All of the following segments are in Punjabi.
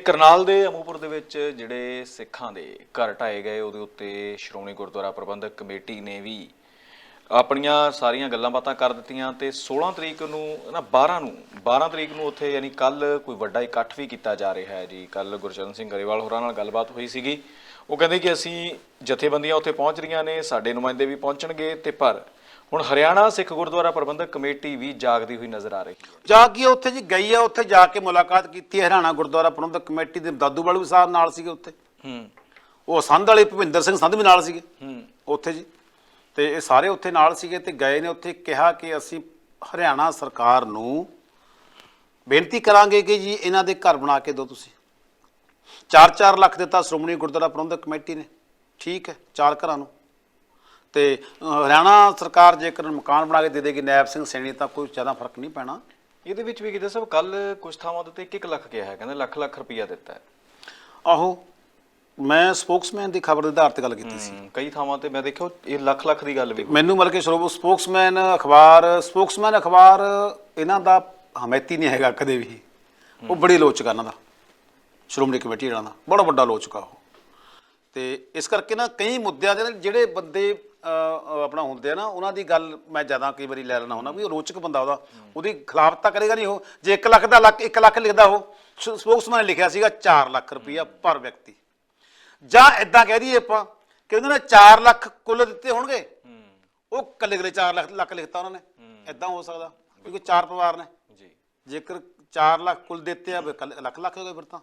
ਕਰਨਾਲ ਦੇ ਅਮੂਪੁਰ ਦੇ ਵਿੱਚ ਜਿਹੜੇ ਸਿੱਖਾਂ ਦੇ ਘਰ ਢਾਏ ਗਏ, ਉਹਦੇ ਉੱਤੇ ਸ਼੍ਰੋਮਣੀ ਗੁਰਦੁਆਰਾ ਪ੍ਰਬੰਧਕ ਕਮੇਟੀ ਨੇ ਵੀ ਆਪਣੀਆਂ ਸਾਰੀਆਂ ਗੱਲਾਂ ਬਾਤਾਂ ਕਰ ਦਿੱਤੀਆਂ ਤੇ 16 ਤਰੀਕ ਨੂੰ ਨਾ 12 ਨੂੰ 12 ਤਰੀਕ ਨੂੰ ਉੱਥੇ ਯਾਨੀ ਕੱਲ ਕੋਈ ਵੱਡਾ ਇਕੱਠ ਵੀ ਕੀਤਾ ਜਾ ਰਿਹਾ ਹੈ ਜੀ। ਕੱਲ ਗੁਰਚਰਨ ਸਿੰਘ ਗਰੇਵਾਲ ਹੋਰਾਂ ਨਾਲ ਗੱਲਬਾਤ ਹੋਈ ਸੀਗੀ। ਉਹ ਕਹਿੰਦੇ ਕਿ ਅਸੀਂ ਜਥੇਬੰਦੀਆਂ ਉੱਥੇ ਪਹੁੰਚ ਰਹੀਆਂ ਨੇ ਸਾਡੇ ਨੁਮਾਇੰਦੇ ਵੀ ਪਹੁੰਚਣਗੇ ਤੇ ਪਰ ਹੁਣ ਹਰਿਆਣਾ ਸਿੱਖ ਗੁਰਦੁਆਰਾ ਪ੍ਰਬੰਧਕ ਕਮੇਟੀ ਵੀ ਜਾਗਦੀ ਹੋਈ ਨਜ਼ਰ ਆ ਰਹੀ ਹੈ। ਜਾ ਕੇ ਉੱਥੇ ਜੀ ਗਈ ਆ ਉੱਥੇ ਜਾ ਕੇ ਮੁਲਾਕਾਤ ਕੀਤੀ ਹੈ ਹਰਿਆਣਾ ਗੁਰਦੁਆਰਾ ਪ੍ਰਬੰਧਕ ਕਮੇਟੀ ਦੇ ਦਾਦੂ ਵਾਲੂ ਸਾਹਿਬ ਨਾਲ ਸੀਗੇ ਉੱਥੇ। ਹੂੰ। ਉਹ ਸੰਧ ਵਾਲੇ ਭੁਪਿੰਦਰ ਸਿੰਘ ਸੰਧ ਵੀ ਨਾਲ ਸੀਗੇ। ਹੂੰ। ਉੱਥੇ ਜੀ ਤੇ ਇਹ ਸਾਰੇ ਉੱਥੇ ਨਾਲ ਸੀਗੇ ਤੇ ਗਏ ਨੇ ਉੱਥੇ ਕਿਹਾ ਕਿ ਅਸੀਂ ਹਰਿਆਣਾ ਸਰਕਾਰ ਨੂੰ ਬੇਨਤੀ ਕਰਾਂਗੇ ਕਿ ਜੀ ਇਹਨਾਂ ਦੇ ਘਰ ਬਣਾ ਕੇ ਦਿਓ ਤੁਸੀਂ। 4-4 ਲੱਖ ਦਿੱਤਾ ਸ਼੍ਰੋਮਣੀ ਗੁਰਦੁਆਰਾ ਪ੍ਰਬੰਧਕ ਕਮੇਟੀ ਨੇ। ਠੀਕ ਹੈ ਚਾਰ ਘਰਾਂ ਨੂੰ। ਤੇ ਹਰਿਆਣਾ ਸਰਕਾਰ ਜੇਕਰ ਮਕਾਨ ਬਣਾ ਕੇ ਦੇ ਦੇਗੀ ਨੈਬ ਸਿੰਘ ਸੈਣੀ ਤਾਂ ਕੋਈ ਜ਼ਿਆਦਾ ਫ਼ਰਕ ਨਹੀਂ ਪੈਣਾ। ਇਹਦੇ ਵਿੱਚ ਵੀ ਕਿਤੇ ਸਭ ਕੱਲ ਕੁਝ ਥਾਵਾਂ ਦੇ ਉੱਤੇ 1 ਲੱਖ ਕਿਹਾ ਹੈ ਕਹਿੰਦੇ ਲੱਖ ਲੱਖ ਰੁਪਈਆ ਦਿੱਤਾ ਹੈ। ਆਹੋ। ਮੈਂ ਸਪੋਕਸਮੈਨ ਦੀ ਖਬਰ ਦੇ ਆਧਾਰ ਤੇ ਗੱਲ ਕੀਤੀ ਸੀ। ਹਮ, ਕਈ ਥਾਵਾਂ ਤੇ ਮੈਂ ਦੇਖਿਆ ਉਹ ਇਹ ਲੱਖ ਲੱਖ ਦੀ ਗੱਲ ਵੀ। ਮੈਨੂੰ ਮਤਲਬ ਕਿ ਸ਼ਰੋਬ ਸਪੋਕਸਮੈਨ ਅਖਬਾਰ ਸਪੋਕਸਮੈਨ ਅਖਬਾਰ ਇਹਨਾਂ ਦਾ ਹਮੈਤੀ ਨਹੀਂ ਹੈਗਾ ਕਦੇ ਵੀ। ਉਹ ਬੜੀ ਲੋਚਕ ਆ ਇਹਨਾਂ ਦਾ ਸ਼੍ਰੋਮਣੀ ਕਮੇਟੀ ਇਹਨਾਂ ਦਾ ਬੜਾ ਵੱਡਾ ਲੋਚਕ ਆ ਉਹ। ਤੇ ਇਸ ਕਰਕੇ ਨਾ ਕਈ ਮੁੱਦਿਆਂ ਦੇ ਨਾਲ ਜਿਹੜੇ ਬੰਦੇ ਅ, ਅ, ਆਪਣਾ ਹੁੰਦੇ ਆ ਨਾ ਉਹਨਾਂ ਦੀ ਗੱਲ ਮੈਂ ਜ਼ਿਆਦਾ ਕਈ ਵਾਰੀ ਲੈ ਲੈਣਾ ਹੁੰਦਾ ਵੀ ਉਹ ਰੋਚਕ ਬੰਦਾ ਉਹਦਾ ਉਹਦੀ ਖਿਲਾਫ ਤਾਂ ਕਰੇਗਾ ਨਹੀਂ ਉਹ। ਜੇ 1 ਲੱਖ ਦਾ ਲੱਖ 1 ਲੱਖ ਲਿਖਦਾ ਉਹ ਸਪੋਕਸਮੈਨ ਲਿਖਿਆ ਸੀਗਾ 4 ਲੱਖ ਰੁਪਈਆ ਪਰ ਵਿਅਕਤੀ। ਜਾਂ ਇਦਾਂ ਕਹਿ ਦਈਏ ਆਪਾਂ ਕਿ ਉਹਨਾਂ ਨੇ 4 ਲੱਖ ਕੁੱਲ ਦਿੱਤੇ ਹੋਣਗੇ। ਉਹ ਕੱਲੇ ਕੱਲੇ 4 ਲੱਖ ਲੱਖ ਲਿਖਤਾ ਉਹਨਾਂ ਨੇ। ਇਦਾਂ ਹੋ ਸਕਦਾ ਕਿਉਂਕਿ ਚਾਰ ਪਰਿਵਾਰ ਨੇ। ਜੀ। ਜੇਕਰ 4 ਲੱਖ ਕੁੱਲ ਦਿੱਤੇ ਆ ਕੱਲੇ- ਲੱਖ ਲੱਖ ਹੋ ਗਏ ਫਿਰ ਤਾਂ।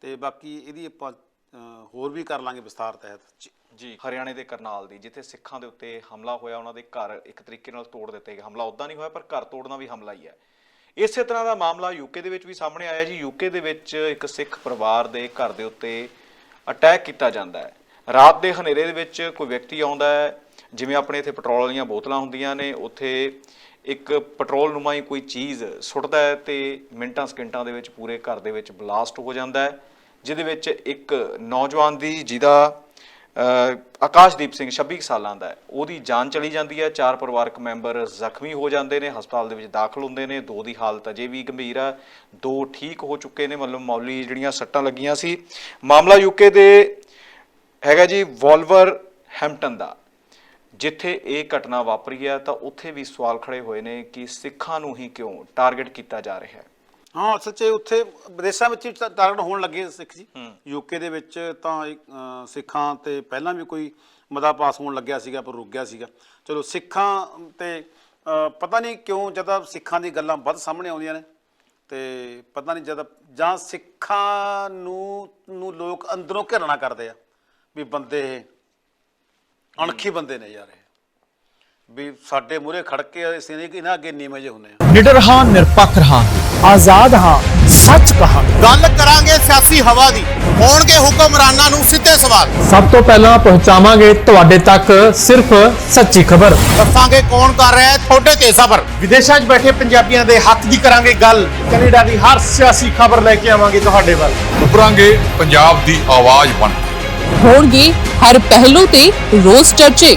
ਤੇ ਬਾਕੀ ਇਹਦੀ ਆਪਾਂ ਅਹ, ਹੋਰ ਵੀ ਕਰ ਲਾਂਗੇ ਵਿਸਤਾਰ ਤਹਿਤ। ਜੀ। ਜੀ ਹਰਿਆਣੇ ਦੇ ਕਰਨਾਲ ਦੀ ਜਿੱਥੇ ਸਿੱਖਾਂ ਦੇ ਉੱਤੇ ਹਮਲਾ ਹੋਇਆ ਉਹਨਾਂ ਦੇ ਘਰ ਇੱਕ ਤਰੀਕੇ ਨਾਲ ਤੋੜ ਦਿੱਤੇ ਗਏ। ਹਮਲਾ ਉਦਾਂ ਨਹੀਂ ਹੋਇਆ ਪਰ ਘਰ ਤੋੜਨਾ ਵੀ ਹਮਲਾ ਹੀ ਹੈ। ਇਸੇ ਤਰ੍ਹਾਂ ਦਾ ਮਾਮਲਾ ਯੂਕੇ ਦੇ ਵਿੱਚ ਵੀ ਸਾਹਮਣੇ ਆਇਆ ਜੀ। ਯੂਕੇ ਦੇ ਵਿੱਚ ਇੱਕ ਸਿੱਖ ਪਰਿਵਾਰ ਦੇ ਘਰ ਦੇ ਉੱਤੇ ਅਟੈਕ ਕੀਤਾ ਜਾਂਦਾ ਹੈ। ਰਾਤ ਦੇ ਹਨੇਰੇ ਦੇ ਵਿੱਚ ਕੋਈ ਵਿਅਕਤੀ ਆਉਂਦਾ ਹੈ, ਜਿਵੇਂ ਆਪਣੇ ਇੱਥੇ ਪੈਟਰੋਲ ਵਾਲੀਆਂ ਬੋਤਲਾਂ ਹੁੰਦੀਆਂ ਨੇ, ਉੱਥੇ ਇੱਕ ਪੈਟਰੋਲ ਨੁਮਾਈ ਕੋਈ ਚੀਜ਼ ਸੁੱਟਦਾ ਹੈ ਤੇ ਮਿੰਟਾਂ ਸਕਿੰਟਾਂ ਦੇ ਵਿੱਚ ਪੂਰੇ ਘਰ ਦੇ ਵਿੱਚ ਬਲਾਸਟ ਹੋ ਜਾਂਦਾ ਹੈ, ਜਿਹਦੇ ਵਿੱਚ ਇੱਕ ਨੌਜਵਾਨ ਦੀ ਜਿਹਦਾ ਆਕਾਸ਼ਦੀਪ ਸਿੰਘ 26 ਕੁ ਸਾਲਾਂ ਦਾ ਹੈ। ਉਹਦੀ ਜਾਨ ਚਲੀ ਜਾਂਦੀ ਹੈ। ਚਾਰ ਪਰਿਵਾਰਕ ਮੈਂਬਰ ਜ਼ਖਮੀ ਹੋ ਜਾਂਦੇ ਨੇ, ਹਸਪਤਾਲ ਦੇ ਵਿੱਚ ਦਾਖਲ ਹੁੰਦੇ ਨੇ। ਦੋ ਦੀ ਹਾਲਤ ਅਜੇ ਵੀ ਗੰਭੀਰ ਆ। ਦੋ ਠੀਕ ਹੋ ਚੁੱਕੇ ਨੇ, ਮਤਲਬ ਮਾਮੂਲੀ ਜਿਹੜੀਆਂ ਸੱਟਾਂ ਲੱਗੀਆਂ ਸੀ। ਮਾਮਲਾ ਯੂਕੇ ਦੇ ਹੈਗਾ ਜੀ ਵੋਲਵਰ ਹੈਮਪਟਨ ਦਾ। ਜਿੱਥੇ ਇਹ ਘਟਨਾ ਵਾਪਰੀ ਹੈ, ਤਾਂ ਉੱਥੇ ਵੀ ਸਵਾਲ ਖੜੇ ਹੋਏ ਨੇ ਕਿ ਸਿੱਖਾਂ ਨੂੰ ਹੀ ਕਿਉਂ ਟਾਰਗੇਟ ਕੀਤਾ ਜਾ ਰਿਹਾ ਹੈ। ਹਾਂ ਅਸਲ 'ਚ ਉੱਥੇ ਵਿਦੇਸ਼ਾਂ ਵਿੱਚ ਵੀ ਤਾਂ ਟਾਰਗੇਟ ਹੋਣ ਲੱਗੇ ਸਿੱਖ ਜੀ। ਹੂੰ। ਯੂਕੇ ਦੇ ਵਿੱਚ ਤਾਂ ਅਹ, ਸਿੱਖਾਂ ਤੇ ਪਹਿਲਾਂ ਵੀ ਕੋਈ ਮਤਾ ਪਾਸ ਹੋਣ ਲੱਗਿਆ ਸੀਗਾ ਪਰ ਰੁਕ ਗਿਆ ਸੀਗਾ। ਚਲੋ ਸਿੱਖਾਂ ਤੇ ਅਹ, ਪਤਾ ਨਹੀਂ ਕਿਉਂ ਜਦੋਂ ਸਿੱਖਾਂ ਦੀ ਗੱਲਾਂ ਵੱਧ ਸਾਹਮਣੇ ਆਉਂਦੀਆਂ ਨੇ ਤੇ ਪਤਾ ਨਹੀਂ ਜਦ ਜਾਂ ਸਿੱਖਾਂ ਨੂੰ ਨੂੰ ਲੋਕ ਅੰਦਰੋਂ ਘਿਰਣਾ ਕਰਦੇ ਆ ਵੀ ਬੰਦੇ ਇਹ ਅਣਖੀ ਬੰਦੇ ਨੇ ਯਾਰ ਇਹ। ਵੀ ਸਾਡੇ ਮੂਹਰੇ ਖੜ ਕੇ ਅਸੀਂ ਨਹੀਂ ਇਹਨਾਂ ਅੱਗੇ ਨੀਵੇਂ ਜਿਹੇ ਹੁੰਦੇ ਆ। ਨਿਡਰ ਹਾਂ ਨਿਰਪੱਖ ਹਾਂ ਆਜ਼ਾਦ ਹਾਂ ਸੱਚ ਕਹਾਂ ਗੱਲ ਕਰਾਂਗੇ ਸਿਆਸੀ ਹਵਾ ਦੀ ਹੋਣਗੇ ਹੁਕਮਰਾਨਾਂ ਨੂੰ ਸਿੱਧੇ ਸਵਾਲ। ਸਭ ਤੋਂ ਪਹਿਲਾਂ ਪਹੁੰਚਾਵਾਂਗੇ ਤੁਹਾਡੇ ਤੱਕ ਸਿਰਫ ਸੱਚੀ ਖਬਰ। ਦੱਸਾਂਗੇ ਕੌਣ ਕਰ ਰਿਹਾ ਹੈ ਤੁਹਾਡੇ ਤੇ ਸਬਰ। ਵਿਦੇਸ਼ਾਂ 'ਚ ਬੈਠੇ ਪੰਜਾਬੀਆਂ ਦੇ ਹੱਕ ਦੀ ਕਰਾਂਗੇ ਗੱਲ। ਕੈਨੇਡਾ ਦੀ ਹਰ ਸਿਆਸੀ ਖਬਰ ਲੈ ਕੇ ਆਵਾਂਗੇ ਤੁਹਾਡੇ ਵੱਲ। ਉਭਰਾਂਗੇ ਪੰਜਾਬ ਦੀ ਆਵਾਜ਼ ਬਣ। ਕੇ ਹੋਣਗੇ ਹਰ ਪਹਿਲੂ ਤੇ ਰੋਜ਼ ਚਰਚੇ।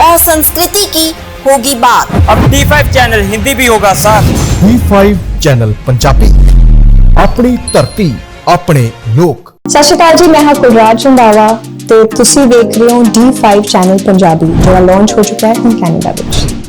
और संस्कृति की होगी बात अब D5 ਚੈਨਲ ਹਿੰਦੀ ਵੀ ਹੋਗਾ ਸਾਥ D5 ਚੈਨਲ ਪੰਜਾਬੀ ਆਪਣੀ ਧਰਤੀ ਆਪਣੇ ਲੋਕ ਸਤਿ ਸ਼੍ਰੀ ਅਕਾਲ ਜੀ ਮੈਂ ਹਾਂ ਕੁਲਰਾਜ ਰੰਧਾਵਾ ਤੇ ਤੁਸੀਂ ਵੇਖ ਰਹੇ ਹੋ D5 ਚੈਨਲ ਪੰਜਾਬੀ ਜਿਹੜਾ ਲਾਂਚ ਹੋ ਚੁੱਕਾ ਹੈ ਹੁਣ ਕੈਨੇਡਾ ਵਿੱਚ